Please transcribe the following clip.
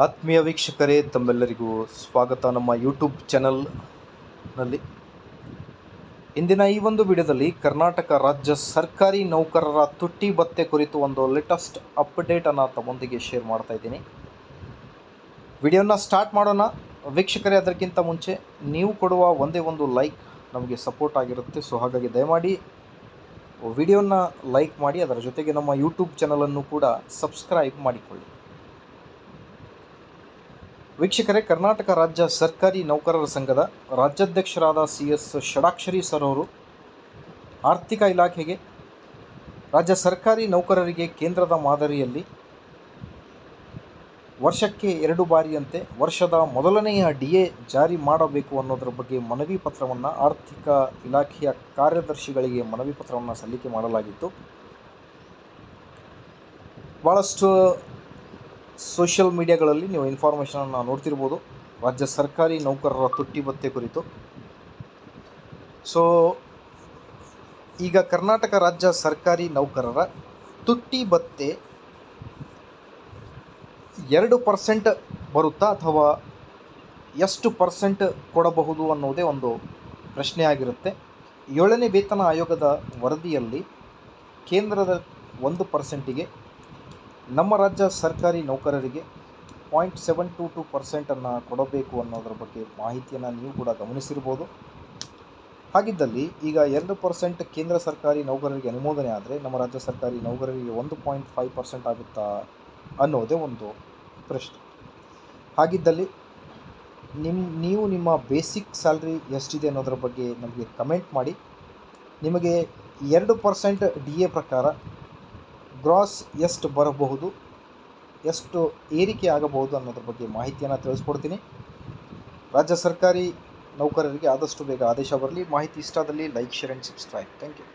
ಆತ್ಮೀಯ ವೀಕ್ಷಕರೇ, ತಮ್ಮೆಲ್ಲರಿಗೂ ಸ್ವಾಗತ. ನಮ್ಮ ಯೂಟ್ಯೂಬ್ ಚಾನಲ್ನಲ್ಲಿ ಇಂದಿನ ಈ ಒಂದು ವಿಡಿಯೋದಲ್ಲಿ ಕರ್ನಾಟಕ ರಾಜ್ಯ ಸರ್ಕಾರಿ ನೌಕರರ ತುಟ್ಟಿ ಭತ್ತೆ ಕುರಿತು ಒಂದು ಲೇಟೆಸ್ಟ್ ಅಪ್ಡೇಟನ್ನು ತಮ್ಮೊಂದಿಗೆ ಶೇರ್ ಮಾಡ್ತಾ ಇದ್ದೀನಿ. ವಿಡಿಯೋನ ಸ್ಟಾರ್ಟ್ ಮಾಡೋಣ. ವೀಕ್ಷಕರೇ, ಅದಕ್ಕಿಂತ ಮುಂಚೆ ನೀವು ಕೊಡುವ ಒಂದೇ ಒಂದು ಲೈಕ್ ನಮಗೆ ಸಪೋರ್ಟ್ ಆಗಿರುತ್ತೆ. ಸೊ ಹಾಗಾಗಿ ದಯಮಾಡಿ ವಿಡಿಯೋನ ಲೈಕ್ ಮಾಡಿ, ಅದರ ಜೊತೆಗೆ ನಮ್ಮ ಯೂಟ್ಯೂಬ್ ಚಾನಲನ್ನು ಕೂಡ ಸಬ್ಸ್ಕ್ರೈಬ್ ಮಾಡಿಕೊಳ್ಳಿ. ವೀಕ್ಷಕರೇ, ಕರ್ನಾಟಕ ರಾಜ್ಯ ಸರ್ಕಾರಿ ನೌಕರರ ಸಂಘದ ರಾಜ್ಯಾಧ್ಯಕ್ಷರಾದ ಸಿ ಎಸ್ ಷಡಾಕ್ಷರಿ ಸರ್ ಅವರು ಆರ್ಥಿಕ ಇಲಾಖೆಗೆ, ರಾಜ್ಯ ಸರ್ಕಾರಿ ನೌಕರರಿಗೆ ಕೇಂದ್ರದ ಮಾದರಿಯಲ್ಲಿ ವರ್ಷಕ್ಕೆ ಎರಡು ಬಾರಿಯಂತೆ ವರ್ಷದ ಮೊದಲನೆಯ ಡಿ ಎ ಜಾರಿ ಮಾಡಬೇಕು ಅನ್ನೋದರ ಬಗ್ಗೆ ಮನವಿ ಪತ್ರವನ್ನು ಆರ್ಥಿಕ ಇಲಾಖೆಯ ಕಾರ್ಯದರ್ಶಿಗಳಿಗೆ ಮನವಿ ಪತ್ರವನ್ನು ಸಲ್ಲಿಕೆ ಮಾಡಲಾಗಿತ್ತು. ಭಾಳಷ್ಟು ಸೋಷಿಯಲ್ ಮೀಡಿಯಾಗಳಲ್ಲಿ ನೀವು ಇನ್ಫಾರ್ಮೇಷನನ್ನು ನೋಡ್ತಿರ್ಬೋದು. ರಾಜ್ಯ ಸರ್ಕಾರಿ ನೌಕರರ ತುಟ್ಟಿ ಭತ್ಯೆ ಕುರಿತು. ಸೊ ಈಗ ಕರ್ನಾಟಕ ರಾಜ್ಯ ಸರ್ಕಾರಿ ನೌಕರರ ತುಟ್ಟಿ ಭತ್ಯೆ ಎರಡು ಪರ್ಸೆಂಟ್ ಬರುತ್ತಾ ಅಥವಾ ಎಷ್ಟು ಪರ್ಸೆಂಟ್ ಕೊಡಬಹುದು ಅನ್ನೋದೇ ಒಂದು ಪ್ರಶ್ನೆ ಆಗಿರುತ್ತೆ. ಏಳನೇ ವೇತನ ಆಯೋಗದ ವರದಿಯಲ್ಲಿ ಕೇಂದ್ರದ ಒಂದು ಪರ್ಸೆಂಟಿಗೆ ನಮ್ಮ ರಾಜ್ಯ ಸರ್ಕಾರಿ ನೌಕರರಿಗೆ ಪಾಯಿಂಟ್ ಸೆವೆನ್ ಟು ಟು ಪರ್ಸೆಂಟನ್ನು ಕೊಡಬೇಕು ಅನ್ನೋದ್ರ ಬಗ್ಗೆ ಮಾಹಿತಿಯನ್ನು ನೀವು ಕೂಡ ಗಮನಿಸಿರ್ಬೋದು. ಹಾಗಿದ್ದಲ್ಲಿ ಈಗ ಎರಡು ಪರ್ಸೆಂಟ್ ಕೇಂದ್ರ ಸರ್ಕಾರಿ ನೌಕರರಿಗೆ ಅನುಮೋದನೆ ಆದರೆ ನಮ್ಮ ರಾಜ್ಯ ಸರ್ಕಾರಿ ನೌಕರರಿಗೆ ಒಂದು ಪಾಯಿಂಟ್ ಫೈವ್ ಪರ್ಸೆಂಟ್ ಆಗುತ್ತಾ ಅನ್ನೋದೇ ಒಂದು ಪ್ರಶ್ನೆ. ಹಾಗಿದ್ದಲ್ಲಿ ನಿಮ್ಮ ನೀವು ನಿಮ್ಮ ಬೇಸಿಕ್ ಸ್ಯಾಲ್ರಿ ಎಷ್ಟಿದೆ ಅನ್ನೋದ್ರ ಬಗ್ಗೆ ನಮಗೆ ಕಮೆಂಟ್ ಮಾಡಿ. ನಿಮಗೆ ಎರಡು ಪರ್ಸೆಂಟ್ ಡಿ ಎ ಪ್ರಕಾರ ಗ್ರಾಸ್ ಎಷ್ಟು ಬರಬಹುದು, ಎಷ್ಟು ಏರಿಕೆ ಆಗಬಹುದು ಅನ್ನೋದ್ರ ಬಗ್ಗೆ ಮಾಹಿತಿಯನ್ನು ತಿಳಿಸ್ಕೊಡ್ತೀನಿ. ರಾಜ್ಯ ಸರ್ಕಾರಿ ನೌಕರರಿಗೆ ಆದಷ್ಟು ಬೇಗ ಆದೇಶ ಬರಲಿ. ಮಾಹಿತಿ ಇಷ್ಟಾದಲ್ಲಿ like, share and subscribe. Thank you.